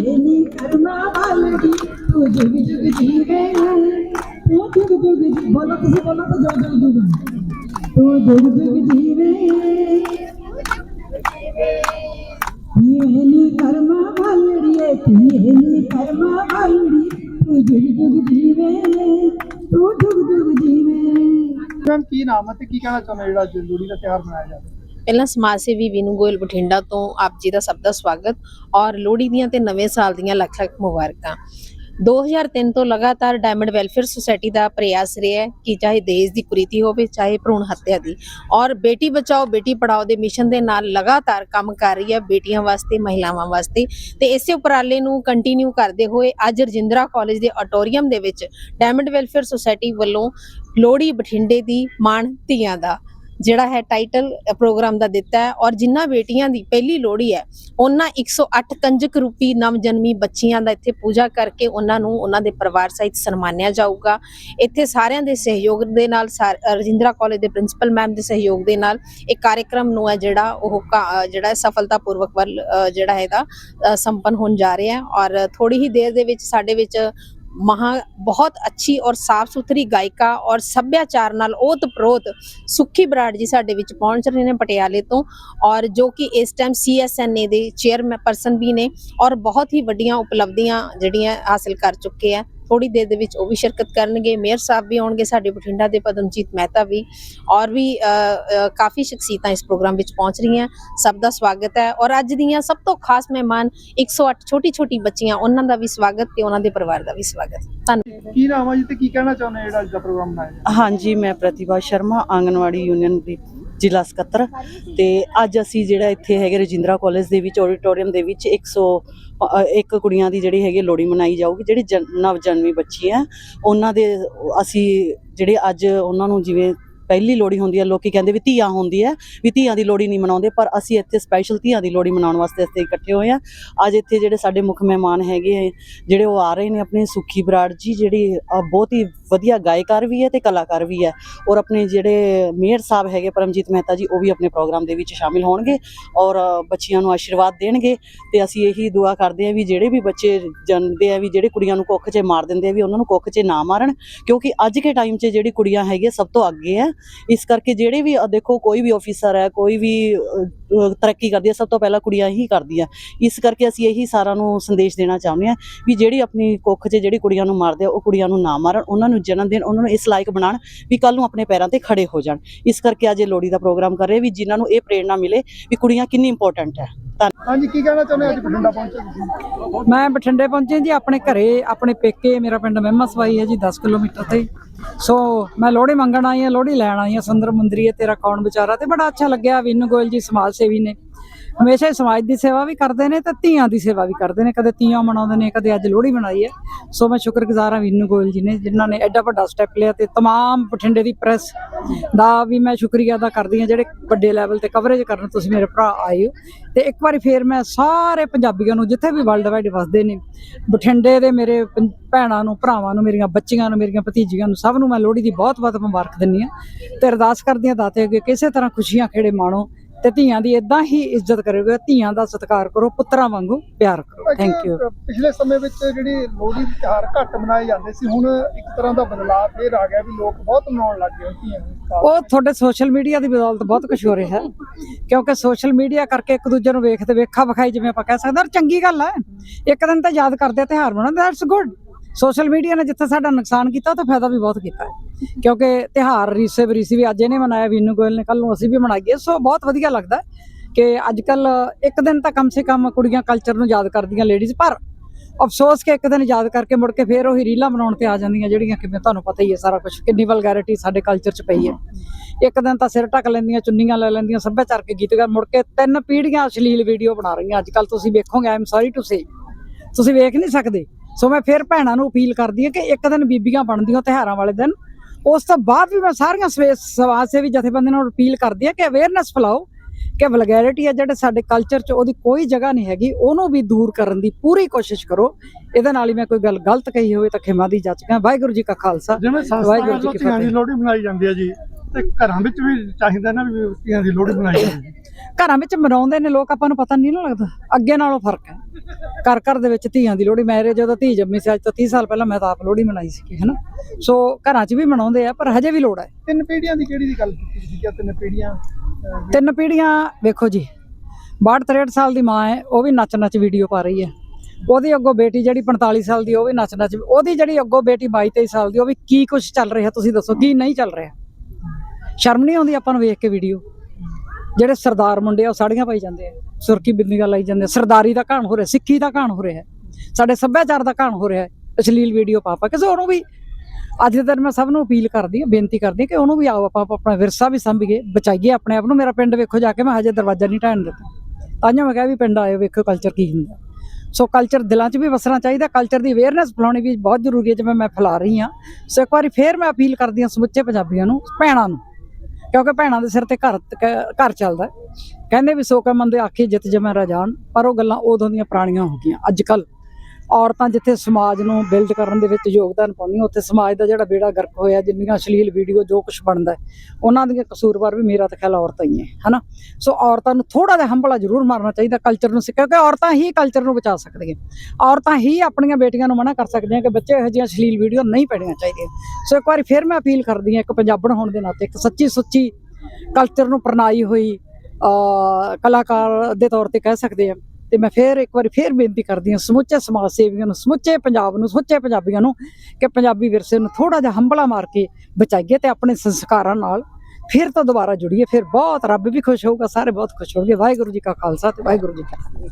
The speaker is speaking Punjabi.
ਧੀਏ ਨੀ ਕਰਮਾ ਵਾਲੜੀ ਤੂੰ ਜੁਗ ਜੁਗ ਜੀਵੇ ਉਹ ਜੁਗ ਜੁਗ ਜੀ ਬੋਲੋ ਤੁਸੀਂ ਬੋਲੋ ਤਾਂ ਜੁਗ ਜੁਗ ਜੀਵੇ ਤੂੰ ਜੁਗ ਜੁਗ ਜੀਵੇ ਧੀਏ ਨੀ ਕਰਮਾ ਵਾਲੜੀਏ ਧੀਏ ਨੀ ਕਰਮਾ ਵਾਲੜੀ ਤੂੰ ਜੁਗ ਜੁਗ ਜੀਵੇ ਤੂੰ ਜੁਗ ਜੁਗ ਜੀਵੇ ਮੈਮ ਕੀ ਨਾਮ ਹੈ ਤੇ ਕੀ ਕਹਿਣਾ ਚਾਹੁੰਦੇ ਜਿਹੜਾ ਲੋਹੜੀ ਦਾ ਤਿਉਹਾਰ ਮਨਾਇਆ ਜਾ ਪਹਿਲਾਂ ਸਮਾਜ ਸੇਵੀ ਵਿਨੂ ਗੋਇਲ ਬਠਿੰਡਾ ਤੋਂ ਆਪ ਜੀ ਦਾ ਸਭ ਦਾ ਸਵਾਗਤ ਔਰ ਲੋਹੜੀ ਦੀਆਂ ਤੇ ਨਵੇਂ ਸਾਲ ਦੀਆਂ ਲੱਖ ਲੱਖ ਮੁਬਾਰਕਾਂ। 2003 ਤੋਂ ਲਗਾਤਾਰ ਡਾਇਮੰਡ ਵੈਲਫੇਅਰ ਸੁਸਾਇਟੀ ਦਾ ਪ੍ਰਯਾਸ ਰਿਹਾ ਹੈ ਕਿ ਚਾਹੇ ਦੇਸ਼ ਦੀ ਕੁਰੀਤੀ ਹੋਵੇ, ਚਾਹੇ ਭਰੂਣ ਹੱਤਿਆ ਦੀ। ਔਰ ਬੇਟੀ ਬਚਾਓ, ਬੇਟੀ ਪੜਾਓ ਦੇ ਮਿਸ਼ਨ ਦੇ ਨਾਲ ਲਗਾਤਾਰ ਕੰਮ ਕਰ ਰਹੀ ਹੈ ਬੇਟੀਆਂ ਵਾਸਤੇ, ਮਹਿਲਾਵਾਂ ਵਾਸਤੇ। ਤੇ ਇਸੇ ਉਪਰਾਲੇ ਨੂੰ ਕੰਟੀਨਿਊ ਕਰਦੇ ਹੋਏ ਅੱਜ ਰਜਿੰਦਰਾ ਕਾਲਜ ਦੇ ਆਡੀਟੋਰੀਅਮ ਦੇ ਵਿੱਚ ਡਾਇਮੰਡ ਵੈਲਫੇਅਰ ਸੁਸਾਇਟੀ ਵੱਲੋਂ ਲੋਹੜੀ ਬਠਿੰਡੇ ਦੀ ਮਾਣ ਧੀਆਂ ਦਾ ਜਿਹੜਾ ਹੈ ਟਾਈਟਲ ਪ੍ਰੋਗਰਾਮ ਦਾ ਦਿੱਤਾ ਹੈ ਔਰ ਜਿਨ੍ਹਾਂ ਬੇਟੀਆਂ ਦੀ ਪਹਿਲੀ ਲੋਹੜੀ ਹੈ, ਉਹਨਾਂ 108 ਕੰਜਕ ਰੂਪੀ ਨਵਜਨਮੀ ਬੱਚੀਆਂ ਦਾ ਇੱਥੇ ਪੂਜਾ ਕਰਕੇ ਉਹਨਾਂ ਨੂੰ ਉਹਨਾਂ ਦੇ ਪਰਿਵਾਰ ਸਹਿਤ ਸਨਮਾਨਿਆ ਜਾਊਗਾ। ਇੱਥੇ ਸਾਰਿਆਂ ਦੇ ਸਹਿਯੋਗ ਦੇ ਨਾਲ ਸਾਰ- ਰਜਿੰਦਰਾ ਕਾਲਜ ਦੇ ਪ੍ਰਿੰਸੀਪਲ ਮੈਮ ਦੇ ਸਹਿਯੋਗ ਦੇ ਨਾਲ ਇਹ ਕਾਰਜਕ੍ਰਮ ਨੂੰ ਹੈ ਜਿਹੜਾ ਉਹ ਜਿਹੜਾ ਹੈ ਸਫਲਤਾਪੂਰਵਕ ਵੱਲ ਜਿਹੜਾ ਹੈਗਾ ਸੰਪੰਨ ਹੋਣ ਜਾ ਰਿਹਾ ਔਰ ਥੋੜੀ ਹੀ ਦੇਰ ਦੇ ਵਿੱਚ ਸਾਡੇ ਵਿੱਚ ਮਹਾ ਬਹੁਤ ਅੱਛੀ ਔਰ ਸਾਫ਼ ਸੁਥਰੀ ਗਾਇਕਾ ਔਰ ਸੱਭਿਆਚਾਰ ਨਾਲ ਓਤ-ਪ੍ਰੋਤ ਸੁੱਖੀ ਬਰਾੜ ਜੀ ਸਾਡੇ ਵਿੱਚ ਪਹੁੰਚ ਰਹੇ ਨੇ ਪਟਿਆਲੇ ਤੋਂ ਔਰ ਜੋ ਕਿ ਇਸ ਟਾਈਮ ਸੀਐਸਐਨਏ ਦੇ ਚੇਅਰਮੈਨ ਪਰਸਨ ਵੀ ਨੇ ਔਰ ਬਹੁਤ ਹੀ ਵੱਡੀਆਂ ਉਪਲਬਧੀਆਂ ਜਿਹੜੀਆਂ ਹਾਸਲ ਕਰ ਚੁੱਕੇ ਆ। ਥੋੜੀ ਦੇਰ ਦੇ ਵਿੱਚ ਉਹ ਵੀ ਸ਼ਿਰਕਤ ਕਰਨਗੇ, ਮੇਅਰ ਸਾਹਿਬ ਵੀ ਆਉਣਗੇ, ਸਾਡੇ ਬਠਿੰਡਾ ਦੇ ਪਦਮਜੀਤ ਮਹਿਤਾ ਵੀ, ਔਰ ਵੀ ਕਾਫੀ ਸ਼ਖਸੀਅਤਾਂ ਇਸ ਪ੍ਰੋਗਰਾਮ ਵਿੱਚ ਪਹੁੰਚ ਰਹੀਆਂ, ਸਭ ਦਾ ਸਵਾਗਤ ਹੈ, ਔਰ ਅੱਜ ਦੀਆਂ ਸਭ ਤੋਂ ਖਾਸ ਮਹਿਮਾਨ 108 ਛੋਟੀ ਛੋਟੀ ਬੱਚੀਆਂ, ਉਹਨਾਂ ਦਾ ਵੀ ਸਵਾਗਤ ਤੇ ਉਹਨਾਂ ਦੇ ਪਰਿਵਾਰ ਦਾ ਵੀ ਸਵਾਗਤ। ਧੰਨਵਾਦ ਕੀ ਨਾਮ ਹੈ ਜੀ ਤੇ ਕੀ ਕਹਿਣਾ ਚਾਹੁੰਦੇ ਹੋ ਜਿਹੜਾ ਅੱਜ ਦਾ ਪ੍ਰੋਗਰਾਮ ਮਨਾਇਆ ਜਾ ਹਾਂਜੀ ਮੈਂ ਪ੍ਰਤਿਭਾ ਸ਼ਰਮਾ ਆਂਗਨਵਾੜੀ ਯੂਨੀਅਨ ਦੀ ਜ਼ਿਲ੍ਹਾ ਸਕੱਤਰ। ਤੇ ਅੱਜ ਅਸੀਂ ਜਿਹੜਾ ਇੱਥੇ ਹੈਗੇ ਰਜਿੰਦਰਾ ਕਾਲਜ ਦੇ ਵਿੱਚ ਆਡੀਟੋਰੀਅਮ ਦੇ ਵਿੱਚ 100 ਅ, ਇੱਕ ਕੁੜੀਆਂ ਦੀ ਜਿਹੜੀ ਹੈਗੀ ਲੋਹੜੀ ਮਨਾਈ ਜਾਊਗੀ ਜਿਹੜੀ ਜਨ- ਨਵ ਜਨਮੀ ਬੱਚੀ ਹੈ। ਉਹਨਾਂ ਦੇ ਅਸੀਂ ਜਿਹੜੇ ਅੱਜ ਉਹਨਾਂ ਨੂੰ ਜਿਵੇਂ ਪਹਿਲੀ ਲੋਹੜੀ ਹੁੰਦੀ ਹੈ ਲੋਕੀ ਕਹਿੰਦੇ ਵੀ ਧੀਆਂ ਹੁੰਦੀ ਹੈ ਵੀ ਧੀਆਂ ਦੀ ਲੋਹੜੀ ਨਹੀਂ ਮਨਾਉਂਦੇ ਪਰ ਅਸੀਂ ਇੱਥੇ ਸਪੈਸ਼ਲ ਧੀਆਂ ਦੀ ਲੋਹੜੀ ਮਨਾਉਣ ਵਾਸਤੇ ਇੱਥੇ ਇਕੱਠੇ ਹੋਏ ਆ ਅੱਜ ਇੱਥੇ ਜਿਹੜੇ ਸਾਡੇ ਮੁੱਖ ਮਹਿਮਾਨ ਹੈਗੇ ਹੈ, ਜਿਹੜੇ ਉਹ ਆ ਰਹੇ ਨੇ ਆਪਣੇ ਸੁੱਖੀ ਬਰਾੜ ਜੀ ਜਿਹੜੀ ਅ, ਬਹੁਤ ਹੀ ਵਧੀਆ ਗਾਇਕਾਰ ਵੀ ਹੈ ਤੇ ਕਲਾਕਾਰ ਵੀ ਹੈ ਔਰ ਆਪਣੇ ਜਿਹੜੇ ਮੇਅਰ ਸਾਹਿਬ ਹੈਗੇ ਪਰਮਜੀਤ ਮਹਿਤਾ ਜੀ, ਉਹ ਵੀ ਆਪਣੇ ਪ੍ਰੋਗਰਾਮ ਦੇ ਵਿੱਚ ਸ਼ਾਮਿਲ ਹੋਣਗੇ ਔਰ ਬੱਚਿਆਂ ਨੂੰ ਆਸ਼ੀਰਵਾਦ ਦੇਣਗੇ ਤੇ ਅਸੀਂ ਇਹੀ ਦੁਆ ਕਰਦੇ ਹਾਂ ਵੀ ਜਿਹੜੇ ਵੀ ਬੱਚੇ ਜਨਮਦੇ ਆ ਵੀ ਜਿਹੜੇ ਕੁੜੀਆਂ ਨੂੰ ਕੁੱਖ 'ਚ ਮਾਰ ਦਿੰਦੇ ਆ ਵੀ ਉਹਨਾਂ ਨੂੰ ਕੁੱਖ 'ਚ ਨਾ ਮਾਰਨ ਕਿਉਂਕਿ ਅੱਜ ਕੇ ਟਾਈਮ 'ਚ ਜਿਹੜੀ ਕੁੜੀਆਂ ਹੈਗੀਆਂ ਸਭ ਤੋਂ ਅੱਗੇ ਆ। ਇਸ ਕਰਕੇ ਜਿਹੜੇ ਵੀ ਦੇਖੋ ਕੋਈ ਵੀ ਆਫੀਸਰ ਹੈ, ਕੋਈ ਵੀ ਤਰੱਕੀ ਕਰਦੀ ਹੈ, ਸਭ ਤੋਂ ਪਹਿਲਾਂ ਕੁੜੀਆਂ ਹੀ ਕਰਦੀਆਂ ਇਸ ਕਰਕੇ ਅਸੀਂ ਇਹੀ ਸਾਰਿਆਂ ਨੂੰ ਸੰਦੇਸ਼ ਦੇਣਾ ਚਾਹੁੰਦੇ ਹਾਂ ਵੀ ਜਿਹੜੀ ਆਪਣੀ ਕੁੱਖ 'ਚ ਜਿਹੜੀ ਕੁੜੀਆਂ ਨੂੰ ਮਾਰਦੇ ਆ, ਉਹ ਕੁੜੀਆਂ ਨੂੰ ਨਾ ਮਾਰਨ, ਉਹਨਾਂ ਨੂੰ ਜਨਮ ਦੇਣ ਉਹਨਾਂ ਨੂੰ ਇਸ ਲਾਇਕ ਬਣਾਉਣ ਵੀ ਕੱਲ ਨੂੰ ਆਪਣੇ ਪੈਰਾਂ ਤੇ ਖੜੇ ਹੋ ਜਾਣ। ਇਸ ਕਰਕੇ ਅੱਜ ਇਹ ਲੋਹੜੀ ਦਾ ਪ੍ਰੋਗਰਾਮ ਕਰ ਰਹੇ ਵੀ ਜਿਨ੍ਹਾਂ ਨੂੰ ਇਹ ਪ੍ਰੇਰਣਾ ਮਿਲੇ ਵੀ ਕੁੜੀਆਂ ਕਿੰਨੀ ਇੰਪੋਰਟੈਂਟ ਹੈ। ਹਾਂਜੀ ਕੀ ਕਹਿਣਾ ਚਾਹੁੰਦੇ ਅੱਜ ਬਠਿੰਡਾ ਪਹੁੰਚੇ ਤੁਸੀਂ ਮੈਂ ਬਠਿੰਡੇ ਪਹੁੰਚੇ ਜੀ ਆਪਣੇ ਘਰੇ ਆਪਣੇ ਪੇਕੇ ਮੇਰਾ ਪਿੰਡ ਮਹਿਮਾ ਸਵਾਈ ਹੈ ਜੀ 10 ਕਿਲੋਮੀਟਰ ਤੇ। ਸੋ ਮੈਂ ਲੋਹੜੀ ਮੰਗਣ ਆਈ ਹਾਂ ਲੋਹੜੀ ਲੈਣ ਆਈ ਹਾਂ ਸੁੰਦਰ ਮੁੰਦਰੀਏ ਤੇਰਾ ਕੌਣ ਵਿਚਾਰਾ? ਤੇ ਬੜਾ ਅੱਛਾ ਲੱਗਿਆ ਵਿੰਨੂ ਗੋਇਲ ਜੀ ਸਮਾਜ ਸੇਵੀ ਨੇ। ਹਮੇਸ਼ਾ ਹੀ ਸਮਾਜ ਦੀ ਸੇਵਾ ਵੀ ਕਰਦੇ ਨੇ ਤੇ ਧੀਆਂ ਦੀ ਸੇਵਾ ਵੀ ਕਰਦੇ ਨੇ ਕਦੇ ਤੀਆਂ ਮਨਾਉਂਦੇ ਨੇ ਕਦੇ ਅੱਜ ਲੋਹੜੀ ਮਨਾਈ ਹੈ ਸੋ ਮੈਂ ਸ਼ੁਕਰਗੁਜ਼ਾਰ ਹਾਂ ਵਿੰਨੂ ਗੋਇਲ ਜੀ ਨੇ ਜਿਨ੍ਹਾਂ ਨੇ ਐਡਾ ਵੱਡਾ ਸਟੈਪ ਲਿਆ ਤੇ तमाम ਬਠਿੰਡੇ ਦੀ ਪ੍ਰੈਸ ਦਾ ਵੀ ਮੈਂ ਸ਼ੁਕਰੀਆ ਅਦਾ ਕਰਦੀ ਹਾਂ ਜਿਹੜੇ ਵੱਡੇ ਲੈਵਲ ਤੇ ਕਵਰੇਜ ਕਰਨ ਤੁਸੀਂ ਮੇਰੇ ਭਰਾ ਆਏ ਹੋ ਤੇ ਇੱਕ ਵਾਰੀ ਫੇਰ ਮੈਂ ਸਾਰੇ ਪੰਜਾਬੀਆਂ ਨੂੰ ਜਿੱਥੇ ਵੀ ਵਰਲਡ ਵਾਈਡ ਵਸਦੇ ਨੇ ਬਠਿੰਡੇ ਦੇ ਮੇਰੇ ਪੰ- ਭੈਣਾਂ ਨੂੰ ਭਰਾਵਾਂ ਨੂੰ ਮੇਰੀਆਂ ਬੱਚੀਆਂ ਨੂੰ ਮੇਰੀਆਂ ਭਤੀਜੀਆਂ ਨੂੰ ਸਭ ਨੂੰ ਮੈਂ ਲੋਹੜੀ ਦੀ ਬਹੁਤ ਬਹੁਤ ਮੁਬਾਰਕ ਦਿੰਦੀ ਹਾਂ ਤੇ ਅਰਦਾਸ ਕਰਦੀ ਹਾਂ ਦਾਤੇ ਅੱਗੇ ਕਿਸੇ ਤਰ੍ਹਾਂ ਖੁਸ਼ੀਆਂ ਖੇੜੇ ਮਾਣੋ ਤੇ ਧੀਆਂ ਦੀ ਇਦਾਂ ਹੀ ਇੱਜ਼ਤ ਕਰੋਗੇ ਧੀਆਂ ਦਾ ਸਤਿਕਾਰ ਕਰੋ ਪੁੱਤਰਾਂ ਵਾਂਗੂ ਪਿਆਰ ਕਰੋ। ਥੈਂਕ ਯੂ ਪਿਛਲੇ ਸਮੇਂ ਵਿੱਚ ਜਿਹੜੀ ਲੋਹੜੀ ਦੇ ਤਿਉਹਾਰ ਘੱਟ ਮਨਾਏ ਜਾਂਦੇ ਸੀ ਹੁਣ ਇੱਕ ਤਰ੍ਹਾਂ ਦਾ ਬਦਲਾਅ ਫੇਰ ਆ ਗਿਆ ਵੀ ਲੋਕ ਬਹੁਤ ਮਨਾਉਣ ਲੱਗ ਗਏ ਧੀਆਂ ਉਹ ਤੁਹਾਡੇ ਸੋਸ਼ਲ ਮੀਡੀਆ ਦੀ ਬਦੌਲਤ ਬਹੁਤ ਕੁਝ ਹੋ ਰਿਹਾ ਹੈ। ਕਿਉਂਕਿ ਸੋਸ਼ਲ ਮੀਡੀਆ ਕਰਕੇ ਇੱਕ ਦੂਜੇ ਨੂੰ ਵੇਖਦੇ ਵੇਖਾ ਵਿਖਾਈ ਜਿਵੇਂ ਆਪਾਂ ਕਹਿ ਸਕਦੇ ਹਾਂ ਔਰ ਚੰਗੀ ਗੱਲ ਹੈ। ਇੱਕ ਦਿਨ ਤਾਂ ਯਾਦ ਕਰਦੇ ਆ ਤਿਉਹਾਰ ਮਨਾਉਂਦੇ ਦੈਟਸ ਗੁੱਡ ਸੋਸ਼ਲ ਮੀਡੀਆ ਨੇ ਜਿੱਥੇ ਸਾਡਾ ਨੁਕਸਾਨ ਕੀਤਾ ਤਾਂ ਫਾਇਦਾ ਵੀ ਬਹੁਤ ਕੀਤਾ ਹੈ। ਕਿਉਂਕਿ ਤਿਉਹਾਰ, ਰੀਸੇ ਬਰੀਸੀ ਵੀ ਅੱਜ ਇਹਨੇ ਮਨਾਇਆ, ਵੀਨੂ ਗੋਇਲ ਨੇ ਕੱਲ ਨੂੰ ਅਸੀਂ ਵੀ ਮਨਾਈਏ। ਸੋ ਬਹੁਤ ਵਧੀਆ ਲੱਗਦਾ ਕਿ ਅੱਜ ਕੱਲ ਇੱਕ ਦਿਨ ਤਾਂ ਕਮ ਸੇ ਕਮ ਕੁੜੀਆਂ ਕਲਚਰ ਨੂੰ ਯਾਦ ਕਰਦੀਆਂ ਲੇਡੀਜ਼ ਪਰ ਅਫਸੋਸ ਕਿ ਇੱਕ ਦਿਨ ਯਾਦ ਕਰਕੇ ਮੁੜ ਕੇ ਫੇਰ ਉਹੀ ਰੀਲਾਂ ਬਣਾਉਣ ਤੇ ਆ ਜਾਂਦੀਆਂ, ਜਿਹੜੀਆਂ ਕਿਵੇਂ ਤੁਹਾਨੂੰ ਪਤਾ ਹੀ ਹੈ ਸਾਰਾ ਕੁਝ ਕਿੰਨੀ ਵਲਗੈਰਿਟੀ ਸਾਡੇ ਕਲਚਰ 'ਚ ਪਈ ਹੈ। ਇੱਕ ਦਿਨ ਤਾਂ ਸਿਰ ਢੱਕ ਲੈਂਦੀਆਂ, ਚੁੰਨੀਆਂ ਲੈ ਲੈਂਦੀਆਂ, ਸੱਭਿਆਚਾਰਕ ਗੀਤ ਗਾ ਮੁੜ ਕੇ ਤਿੰਨ ਪੀੜ੍ਹੀਆਂ ਅਸ਼ਲੀਲ ਵੀਡੀਓ ਬਣਾ ਰਹੀਆਂ। ਅੱਜ ਕੱਲ ਤੁਸੀਂ ਵੇਖੋਗੇ I am sorry to say ਤੁਸੀਂ ਵੇਖ ਨਹੀਂ ਸਕਦੇ। ਸੋ ਮੈਂ ਫਿਰ ਭੈਣਾਂ ਨੂੰ ਅਪੀਲ ਕਰਦੀ ਹਾਂ ਕਿ ਇੱਕ ਦਿਨ ਬੀਬੀਆਂ ਬਣਦੀਆਂ ਤਿਉਹਾਰਾਂ ਵਾਲੇ ਦਿਨ ਉਸ ਤੋਂ ਬਾਅਦ ਵੀ ਮੈਂ ਸਾਰੀਆਂ ਸਮਾਜ ਸੇਵੀ ਜਥੇਬੰਦੀਆਂ ਨੂੰ ਅਪੀਲ ਕਰਦੀ ਹਾਂ ਕਿ ਅਵੇਅਰਨੈਸ ਫੈਲਾਓ ਕਿ ਵਲਗੈਰਿਟੀ ਹੈ ਜਿਹੜੇ ਸਾਡੇ ਕਲਚਰ 'ਚ ਉਹਦੀ ਕੋਈ ਜਗ੍ਹਾ ਨਹੀਂ ਹੈਗੀ ਉਹਨੂੰ ਵੀ ਦੂਰ ਕਰਨ ਦੀ ਪੂਰੀ ਕੋਸ਼ਿਸ਼ ਕਰੋ। ਇਹਦੇ ਨਾਲ ਹੀ ਮੈਂ ਕੋਈ ਗੱਲ ਗਲਤ ਕਹੀ ਹੋਵੇ ਤਾਂ ਖਿਮਾ ਦੀ ਜਾਚਕਾਂ ਵਾਹਿਗੁਰੂ ਜੀ ਕਾ ਖਾਲਸਾ ਵਾਹਿਗੁਰੂ ਜੀ ਕੀ ਫਤਿਹ। ਲੋਹੜੀ ਮਨਾਈ ਜਾਂਦੀ ਹੈ ਜੀ ਤੇ ਘਰਾਂ ਵਿੱਚ ਵੀ ਚਾਹੀਦਾ ਨਾ ਵੀ ਧੀਆਂ ਦੀ ਲੋਹੜੀ ਮਨਾਈ ਜਾਵੇ। ਘਰਾਂ ਵਿੱਚ ਮਨਾਉਂਦੇ ਨੇ ਲੋਕ ਆਪਾਂ ਨੂੰ ਪਤਾ ਨਹੀਂ ਨਾ ਲੱਗਦਾ। ਅੱਗੇ ਨਾਲੋਂ ਫ਼ਰਕ ਹੈ। ਘਰ ਘਰ ਦੇ ਵਿੱਚ ਧੀਆਂ ਦੀ ਲੋਹੜੀ ਮੇਰੇ ਜਦੋਂ ਧੀ ਜੰਮੀ ਸੀ ਅੱਜ ਤੋਂ 30 ਸਾਲ ਪਹਿਲਾਂ ਮੈਂ ਤਾਂ ਆਪ ਲੋਹੜੀ ਮਨਾਈ ਸੀ ਹਨਾ? ਸੋ ਘਰਾਂ 'ਚ ਵੀ ਮਨਾਉਂਦੇ ਆ ਪਰ ਹਜੇ ਵੀ ਲੋੜ ਹੈ। ਤਿੰਨ ਪੀੜ੍ਹੀਆਂ ਦੀ ਕਿਹੜੀ ਦੀ ਗੱਲ ਕੀਤੀ ਸੀ? ਕਿ ਤਿੰਨ ਪੀੜ੍ਹੀਆਂ ਅਹ, ਤਿੰਨ ਪੀੜ੍ਹੀਆਂ ਵੇਖੋ ਜੀ 62 63 ਸਾਲ ਦੀ ਮਾਂ ਹੈ ਉਹ ਵੀ ਨੱਚ ਨੱਚ ਵੀਡੀਓ ਪਾ ਰਹੀ ਹੈ। ਉਹਦੀ ਅੱਗੋਂ ਬੇਟੀ ਜਿਹੜੀ 45 ਸਾਲ ਦੀ ਉਹ ਵੀ ਨੱਚ ਨੱਚ ਉਹਦੀ ਜਿਹੜੀ ਅੱਗੋਂ ਬੇਟੀ 22 23 ਸਾਲ ਦੀ ਉਹ ਵੀ ਕੀ ਕੁਝ ਚੱਲ ਰਿਹਾ ਤੁਸੀਂ ਦੱਸੋ ਕੀ ਨਹੀਂ ਚੱਲ ਰਿਹਾ? ਸ਼ਰਮ ਨਹੀਂ ਆਉਂਦੀ ਆਪਾਂ ਨੂੰ ਵੇਖ ਕੇ ਵੀਡੀਓ? ਜਿਹੜੇ ਸਰਦਾਰ ਮੁੰਡੇ ਆ, ਉਹ ਸਾੜੀਆਂ ਪਾਈ ਜਾਂਦੇ ਆ। ਸੁਰਖੀ ਬਿੰਦੀਆਂ ਲਾਈ ਜਾਂਦੇ ਸਰਦਾਰੀ ਦਾ ਘਾਣ ਹੋ ਰਿਹਾ, ਸਿੱਖੀ ਦਾ ਘਾਣ ਹੋ ਰਿਹਾ ਸਾਡੇ ਸੱਭਿਆਚਾਰ ਦਾ ਘਾਣ ਹੋ ਰਿਹਾ ਅਸ਼ਲੀਲ ਵੀਡੀਓ ਪਾ ਪਾ ਕਿਸੇ ਉਹਨੂੰ ਵੀ ਅੱਜ ਦੇ ਦਿਨ ਮੈਂ ਸਭ ਨੂੰ ਅਪੀਲ ਕਰਦੀ ਹਾਂ, ਬੇਨਤੀ ਕਰਦੀ ਹਾਂ ਕਿ ਉਹਨੂੰ ਵੀ ਆਓ, ਆਪਾਂ ਆਪਣਾ ਵਿਰਸਾ ਵੀ ਸੰਭੀਏ, ਬਚਾਈਏ ਆਪਣੇ ਆਪ ਨੂੰ। ਮੇਰਾ ਪਿੰਡ ਵੇਖੋ ਜਾ ਕੇ ਮੈਂ ਹਜੇ ਦਰਵਾਜ਼ਾ ਨਹੀਂ ਢਾਣ ਦਿੱਤਾ। ਤਾਂਹੀਓ ਮੈਂ ਕਿਹਾ ਵੀ ਪਿੰਡ ਆਇਓ ਵੇਖੋ ਕਲਚਰ ਕੀ ਹੁੰਦਾ। ਸੋ ਕਲਚਰ ਦਿਲਾਂ 'ਚ ਵੀ ਵਸਣਾ ਚਾਹੀਦਾ ਕਲਚਰ ਦੀ ਅਵੇਅਰਨੈਸ ਫੈਲਾਉਣੀ ਵੀ ਬਹੁਤ ਜ਼ਰੂਰੀ ਹੈ। ਜਿਵੇਂ ਮੈਂ ਫੈਲਾ ਰਹੀ ਹਾਂ, ਸੋ ਇੱਕ ਵਾਰੀ ਫੇਰ ਮੈਂ ਅਪੀਲ ਕਰਦੀ ਹਾਂ ਸਮੁੱਚੇ ਪੰਜਾਬੀਆਂ ਨੂੰ, ਭੈਣਾਂ ਨੂੰ ਕਿਉਂਕਿ ਭੈਣਾਂ ਦੇ ਸਿਰ ਤੇ ਘਰ ਘਰ ਚੱਲਦਾ ਕਹਿੰਦੇ ਵੀ ਸੋ ਕੇ ਮੰਦੇ ਆਖੀ ਜਿੱਤ ਜਮੈ ਰਾਜਾਨ, ਪਰ ਉਹ ਗੱਲਾਂ ਉਦੋਂ ਦੀਆਂ ਪੁਰਾਣੀਆਂ ਹੋ ਗਈਆਂ, ਅੱਜ ਕੱਲ੍ਹ। ਔਰਤਾਂ ਜਿੱਥੇ ਸਮਾਜ ਨੂੰ ਬਿਲਡ ਕਰਨ ਦੇ ਵਿੱਚ ਯੋਗਦਾਨ ਪਾਉਂਦੀਆਂ ਉੱਥੇ ਸਮਾਜ ਦਾ ਜਿਹੜਾ ਬੇੜਾ ਗਰਕ ਹੋਇਆ, ਜਿੰਨੀਆਂ ਅਸ਼ਲੀਲ ਵੀਡੀਓ ਜੋ ਕੁਝ ਬਣਦਾ ਉਹਨਾਂ ਦੀਆਂ ਕਸੂਰਵਾਰ ਵੀ ਮੇਰਾ ਤਾਂ ਖਿਆਲ ਔਰਤਾਂ ਹੀ ਹੈ, ਹਨਾ? ਸੋ ਔਰਤਾਂ ਨੂੰ ਥੋੜਾ ਜਿਹਾ ਹੰਭਲਾ ਜ਼ਰੂਰ ਮਾਰਨਾ ਚਾਹੀਦਾ ਕਲਚਰ ਨੂੰ ਸਿੱਖਿਆ ਕਿਉਂਕਿ ਔਰਤਾਂ ਹੀ ਕਲਚਰ ਨੂੰ ਬਚਾ ਸਕਦੀਆਂ। ਔਰਤਾਂ ਹੀ ਆਪਣੀਆਂ ਬੇਟੀਆਂ ਨੂੰ ਮਨਾ ਕਰ ਸਕਦੀਆਂ ਕਿ ਬੱਚੇ ਇਹੋ ਜਿਹੀਆਂ ਅਸ਼ਲੀਲ ਵੀਡੀਓ ਨਹੀਂ ਪੈਣੀਆਂ ਚਾਹੀਦੀਆਂ। ਸੋ ਇੱਕ ਵਾਰੀ ਫਿਰ ਮੈਂ ਅਪੀਲ ਕਰਦੀ ਹਾਂ, ਇੱਕ ਪੰਜਾਬਣ ਹੋਣ ਦੇ ਨਾਤੇ, ਇੱਕ ਸੱਚੀ ਸੁੱਚੀ ਕਲਚਰ ਨੂੰ ਪ੍ਰਣਾਈ ਹੋਈ ਕਲਾਕਾਰ ਦੇ ਤੌਰ ਤੇ ਕਹਿ ਸਕਦੇ ਆ ਤੇ ਮੈਂ ਫਿਰ ਇੱਕ ਵਾਰੀ ਫਿਰ ਬੇਨਤੀ ਕਰਦੀ ਹਾਂ, ਸਮੁੱਚੇ ਸਮਾਜ ਸੇਵੀਆਂ ਨੂੰ, ਸਮੁੱਚੇ ਪੰਜਾਬ ਨੂੰ, ਸਮੁੱਚੇ ਪੰਜਾਬੀਆਂ ਨੂੰ ਕਿ ਪੰਜਾਬੀ ਵਿਰਸੇ ਨੂੰ ਥੋੜਾ ਜਿਹਾ ਹੰਭਲਾ ਮਾਰ ਕੇ ਬਚਾਈਏ ਤੇ ਆਪਣੇ ਸੰਸਕਾਰਾਂ ਨਾਲ ਫਿਰ ਤੋਂ ਦੁਬਾਰਾ ਜੁੜੀਏ, ਫਿਰ ਬਹੁਤ ਰੱਬ ਵੀ ਖੁਸ਼ ਹੋਊਗਾ, ਸਾਰੇ ਬਹੁਤ ਖੁਸ਼ ਹੋਣਗੇ। ਵਾਹਿਗੁਰੂ ਜੀ ਕਾ ਖਾਲਸਾ ਤੇ ਵਾਹਿਗੁਰੂ ਜੀ ਕੀ ਫਤਿਹ।